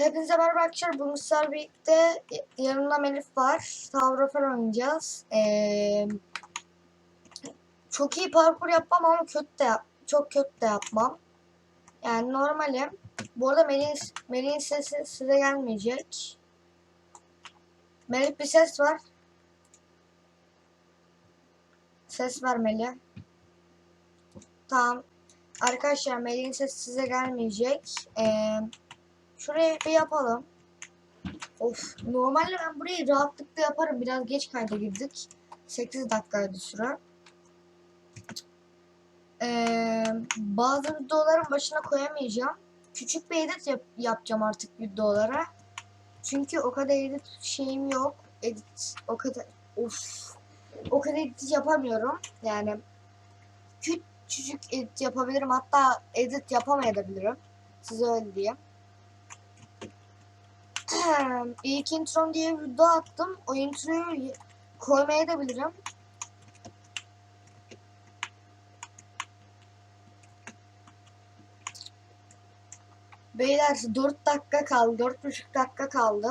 Hepinize merhaba arkadaşlar. Bugün sizlerle birlikte yanımda Melif var. Tavrofer oynayacağız. Ee, çok iyi parkur yapmam ama kötü de çok kötü de yapmam. Yani normalim. Bu arada Melih'in Melih'in sesi size gelmeyecek. Melih bir ses var. Ses ver Melih. Tamam. Arkadaşlar Melih'in sesi size gelmeyecek. Eee Şuraya bir yapalım. Of. Normalde ben burayı rahatlıkla yaparım. Biraz geç kayda girdik. 8 dakikaydı süre. Ee, bazı videoların başına koyamayacağım. Küçük bir edit yap- yapacağım artık videolara. Çünkü o kadar edit şeyim yok. Edit o kadar of. O kadar edit yapamıyorum. Yani küçücük edit yapabilirim. Hatta edit yapamayabilirim. Size öyle diyeyim. İlk intro diye bir video attım. O introyu koymaya da bilirim. Beyler 4 dakika kaldı. 4,5 dakika kaldı.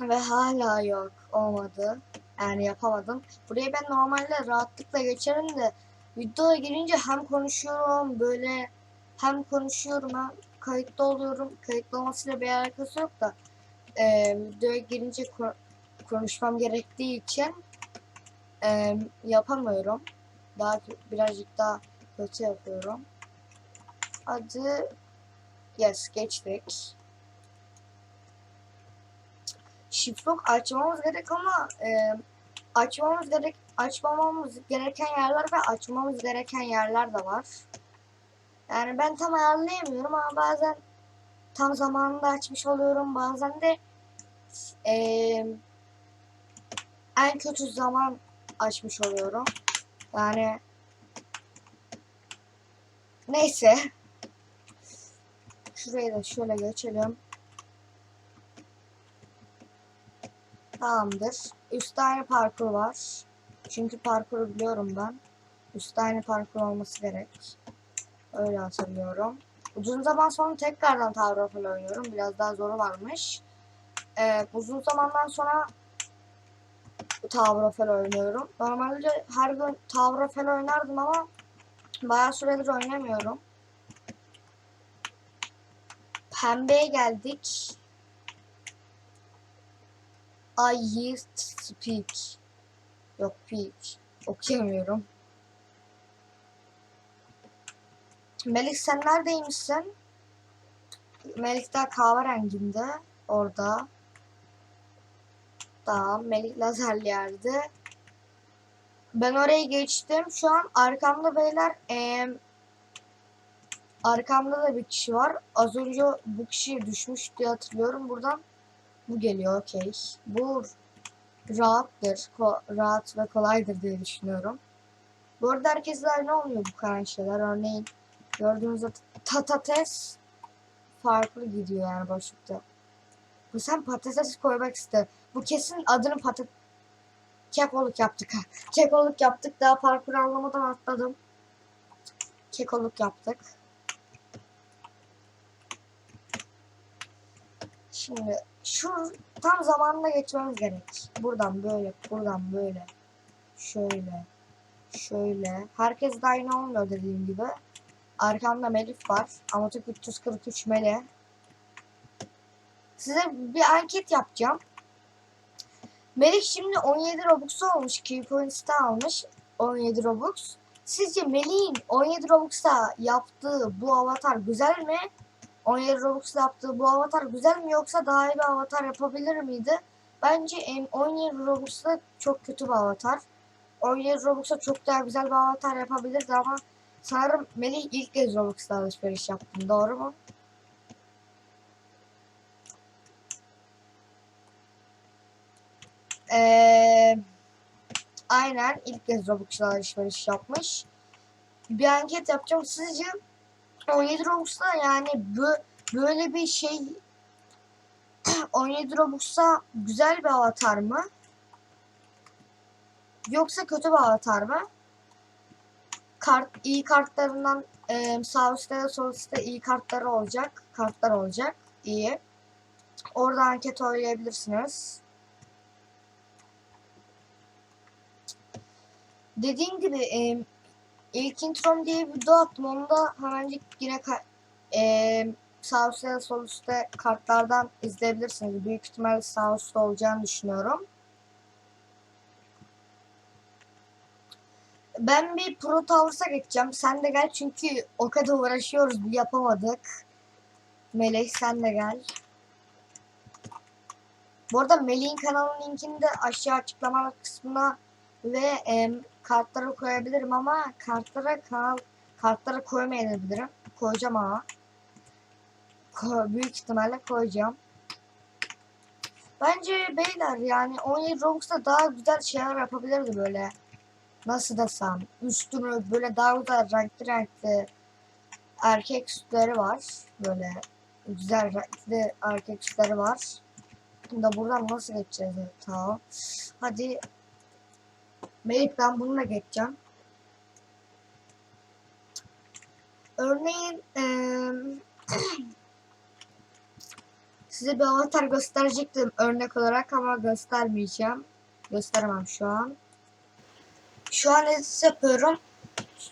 Ve hala yok. Olmadı. Yani yapamadım. Buraya ben normalde rahatlıkla geçerim de videoya girince hem konuşuyorum böyle hem konuşuyorum hem kayıtlı oluyorum. Kayıtlı olmasıyla bir alakası yok da e, videoya girince ko- konuşmam gerektiği için e, yapamıyorum. Daha birazcık daha kötü yapıyorum. Hadi yes geçtik. Şifrok açmamız gerek ama e, açmamız gerek açmamamız gereken yerler ve açmamız gereken yerler de var. Yani ben tam ayarlayamıyorum ama bazen tam zamanında açmış oluyorum. Bazen de eee, en kötü zaman açmış oluyorum. Yani neyse. Şurayı da şöyle geçelim. Tamamdır. Üstte aynı parkur var. Çünkü parkuru biliyorum ben. Üstte aynı parkur olması gerek. Öyle hatırlıyorum. Uzun zaman sonra tekrardan Tower of Hell oynuyorum. Biraz daha zoru varmış. Ee, uzun zamandan sonra Tower of Hell oynuyorum. Normalde her gün Tower of Hell oynardım ama bayağı süredir oynamıyorum. Pembeye geldik. I to speak. Yok peak. Okuyamıyorum. Melik sen neredeymişsin? Melik daha kahverenginde. Orada. Tamam. Melik lazerli yerde. Ben oraya geçtim. Şu an arkamda beyler eee arkamda da bir kişi var. Az önce bu kişi düşmüş diye hatırlıyorum. Buradan bu geliyor. Okey. Bu rahattır. ko- rahat ve kolaydır diye düşünüyorum. Bu arada herkesle aynı olmuyor bu kadar şeyler. Örneğin Gördüğünüz gibi patates farklı gidiyor yani boşlukta. Bu sen patates koymak iste. Bu kesin adını patat kekoluk yaptık. Kekoluk yaptık. Daha parkur anlamadan atladım. Kekoluk yaptık. Şimdi şu tam zamanında geçmemiz gerek. Buradan böyle, buradan böyle. Şöyle. Şöyle. Herkes de aynı olmuyor dediğim gibi. Arkamda Melif var. Amatık 343 Mele. Size bir anket yapacağım. Melih şimdi 17 Robux olmuş. Key Points'ta almış. 17 Robux. Sizce Melih'in 17 Robux'ta yaptığı bu avatar güzel mi? 17 Robux'ta yaptığı bu avatar güzel mi yoksa daha iyi bir avatar yapabilir miydi? Bence em, 17 Robux'ta çok kötü bir avatar. 17 Robux'ta çok daha güzel bir avatar yapabilirdi ama Sanırım Melih ilk kez Robux'ta alışveriş yaptın. Doğru mu? Ee, aynen ilk kez Robux'ta alışveriş yapmış. Bir anket yapacağım. Sizce 17 Robux'ta yani bö- böyle bir şey 17 Robux'ta güzel bir avatar mı? Yoksa kötü bir avatar mı? Kart iyi kartlarından e, sağ üstte ve sol üstte iyi kartları olacak. Kartlar olacak. iyi. Orada anket oynayabilirsiniz. Dediğim gibi e, ilk introm diye bir video attım. Onu da hemencik yine e, sağ üstte da sol üstte kartlardan izleyebilirsiniz. Büyük ihtimalle sağ üstte olacağını düşünüyorum. Ben bir Pro Towers'a geçeceğim. Sen de gel çünkü o kadar uğraşıyoruz yapamadık. Melek sen de gel. Bu arada Melih'in kanalının linkini de aşağı açıklama kısmına ve em, kartlara koyabilirim ama kartlara kanal kartlara koymayabilirim. Koyacağım ama. Ko- büyük ihtimalle koyacağım. Bence beyler yani 17 Robux'ta daha güzel şeyler yapabilirdi böyle. Nasıl desem üstünü böyle daha güzel renkli renkli erkek sütleri var. Böyle güzel renkli erkek sütleri var. Şimdi buradan nasıl geçeceğiz? Evet, Tamam. Hadi Melih ben bununla geçeceğim. Örneğin eee, size bir avatar gösterecektim örnek olarak ama göstermeyeceğim. Gösteremem şu an. Şu an edit yapıyorum.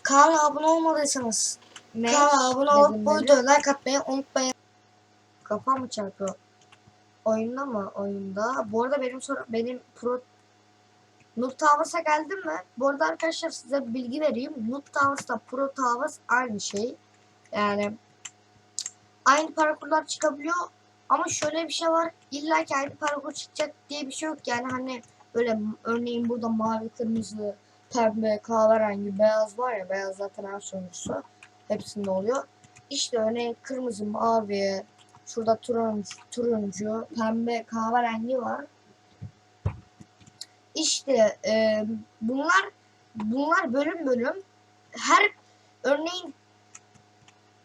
Kanala abone olmadıysanız Ne? kanala abone olup bu videoya like atmayı unutmayın. Kafam mı çarpıyor? Oyunda mı? Oyunda. Bu arada benim soru benim pro Noob Towers'a geldim mi? Bu arada arkadaşlar size bilgi vereyim. Noob Towers'la Pro Towers aynı şey. Yani aynı parkurlar çıkabiliyor ama şöyle bir şey var. İlla ki aynı parkur çıkacak diye bir şey yok. Yani hani böyle örneğin burada mavi, kırmızı, pembe, kahverengi, beyaz var ya. Beyaz zaten en sonuncusu. Hepsinde oluyor. İşte örneğin kırmızı, mavi, şurada turuncu, turuncu, pembe, kahverengi var. İşte e, bunlar bunlar bölüm bölüm her örneğin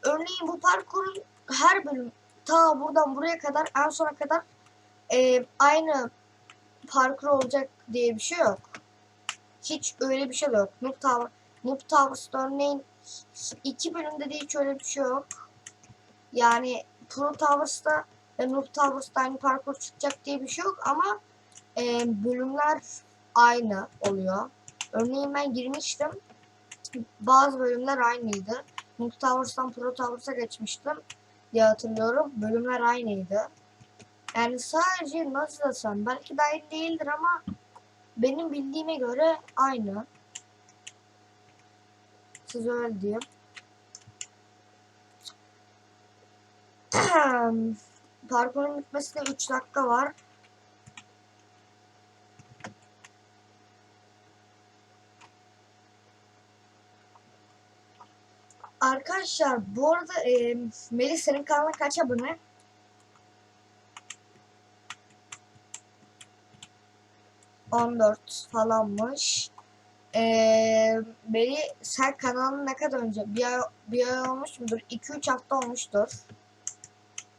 örneğin bu parkurun her bölüm ta buradan buraya kadar en sona kadar e, aynı parkur olacak diye bir şey yok. Hiç öyle bir şey yok. Noob Tower, Noob Towers'ta örneğin iki bölümde de hiç öyle bir şey yok. Yani Pro Towers'ta ve Noob Towers'ta aynı parkur çıkacak diye bir şey yok ama e, bölümler aynı oluyor. Örneğin ben girmiştim. Bazı bölümler aynıydı. Noob Towers'tan Pro Towers'a geçmiştim diye hatırlıyorum. Bölümler aynıydı. Yani sadece nasıl desem belki aynı değildir ama benim bildiğime göre aynı. Siz öyle diyeyim. Parkurun bitmesine 3 dakika var. Arkadaşlar bu arada e, Melih senin kanalına kaç abone? On dört falanmış. Ee, Melih sen kanalın ne kadar önce? Bir ay, bir ay olmuş mudur? 2-3 hafta olmuştur.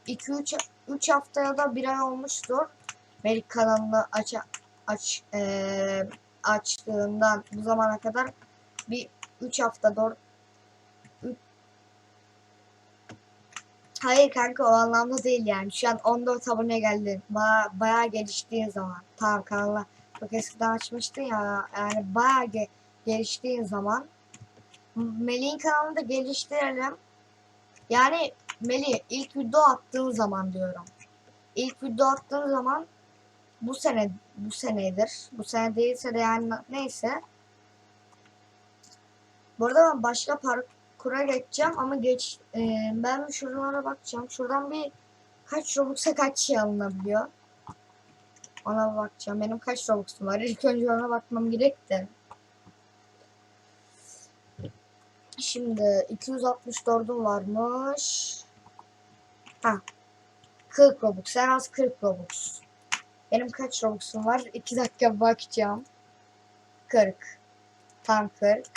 2-3 3 hafta ya da bir ay olmuştur. Melih kanalını aç aç eee, açtığından bu zamana kadar bir 3 hafta 4 Hayır kanka o anlamda değil yani. Şu an 14 abone geldi. Ba bayağı geliştiğin zaman. Tamam kanala çok eskiden açmıştın ya. Yani bayağı ge geliştiğin zaman. Melih'in kanalını da geliştirelim. Yani Melih ilk video attığın zaman diyorum. İlk video attığın zaman bu sene bu senedir. Bu sene değilse de yani neyse. Bu arada ben başka parkura geçeceğim ama geç e, ben şuralara bakacağım. Şuradan bir kaç Robux'a kaç şey alınabiliyor. Ona bakacağım. Benim kaç Robux'um var? İlk önce ona bakmam gerekti. Şimdi 264'üm varmış. Ha. 40 Robux. En az 40 Robux. Benim kaç Robux'um var? 2 dakika bakacağım. 40. Tam 40.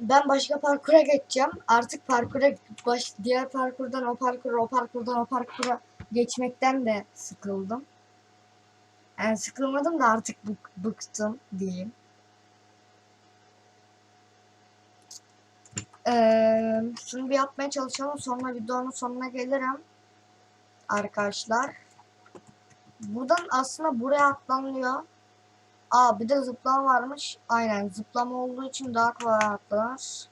Ben başka parkura geçeceğim. Artık parkura baş, diğer parkurdan o parkura, o parkurdan o parkura geçmekten de sıkıldım. Yani sıkılmadım da artık bık, bıktım diyeyim. Ee, şunu bir yapmaya çalışalım. Sonra videonun sonuna gelirim. Arkadaşlar. Buradan aslında buraya atlanılıyor. Aa bir de zıplama varmış. Aynen zıplama olduğu için daha kolay atlanır.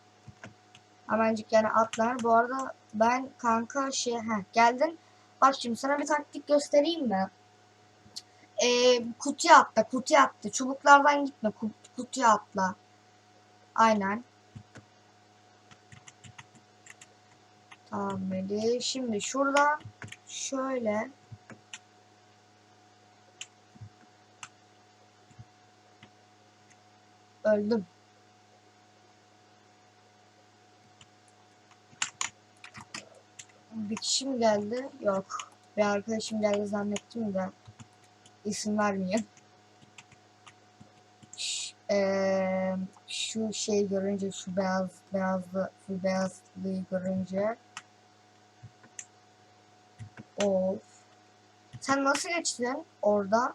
Hemencik yani atlanır. Bu arada ben kanka şey heh, geldin. Bak şimdi sana bir taktik göstereyim mi? Ee, kutuya atla kutuya atla. Çubuklardan gitme ku- kutuya atla. Aynen. Tamam Melih. Şimdi şuradan şöyle öldüm. Bir kişi mi geldi? Yok. Bir arkadaşım geldi zannettim de isim vermeyeyim. Ş- eee, şu şey görünce şu beyaz beyazlı şu beyazlığı görünce of sen nasıl geçtin orada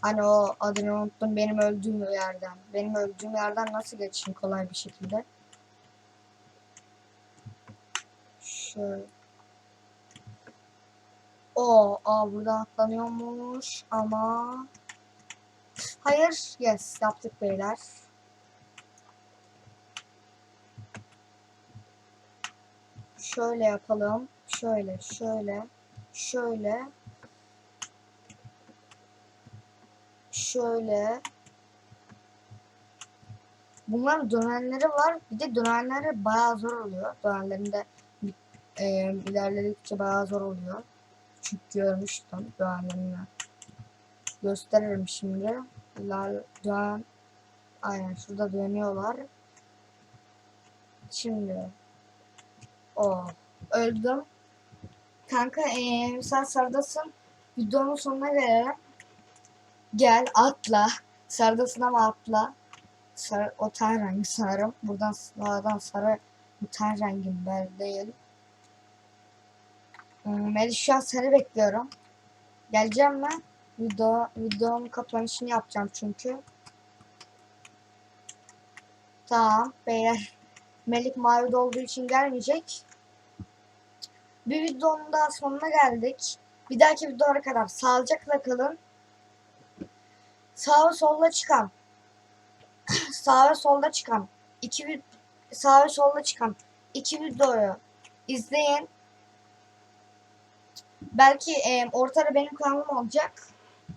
hani o adını unuttum benim öldüğüm yerden benim öldüğüm yerden nasıl geçtin kolay bir şekilde şöyle o aa burada atlanıyormuş ama Hayır, yes yaptık beyler. Şöyle yapalım. Şöyle, şöyle, şöyle. Şöyle. Bunların dönenleri var. Bir de dönenleri bayağı zor oluyor. Dönenlerinde e, ilerledikçe bayağı zor oluyor. Çünkü görmüştüm dönenlerini. Gösteririm şimdi. İler, dön. Aynen şurada dönüyorlar. Şimdi. O. Öldüm. Kanka ee, sen sardasın. Videonun sonuna gelelim. Gel atla. Sardasın ama atla. Sarı, o ten rengi sanırım. Buradan sağdan sarı bu ten rengim belli değil. Hmm, Melih şu an seni bekliyorum. Geleceğim mi? Video, videonun kapanışını yapacağım çünkü. Tamam beyler. Melik mavi olduğu için gelmeyecek. Bir videonun daha sonuna geldik. Bir dahaki videoya kadar sağlıcakla kalın. Sağ ve solda çıkan. sağ ve solda çıkan. iki sağ ve solda çıkan iki videoyu izleyin. Belki e, ortada benim kanalım olacak.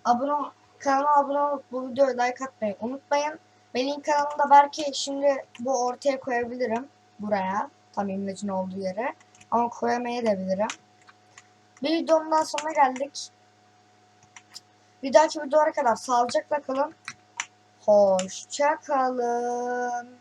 Abone kanalıma abone olup bu videoya like atmayı unutmayın. Benim kanalımda belki şimdi bu ortaya koyabilirim. Buraya. Tam imlecin olduğu yere. Ama koyamayabilirim. Bir videonun daha sonuna geldik. Bir dahaki videoya kadar sağlıcakla kalın. Hoşça kalın.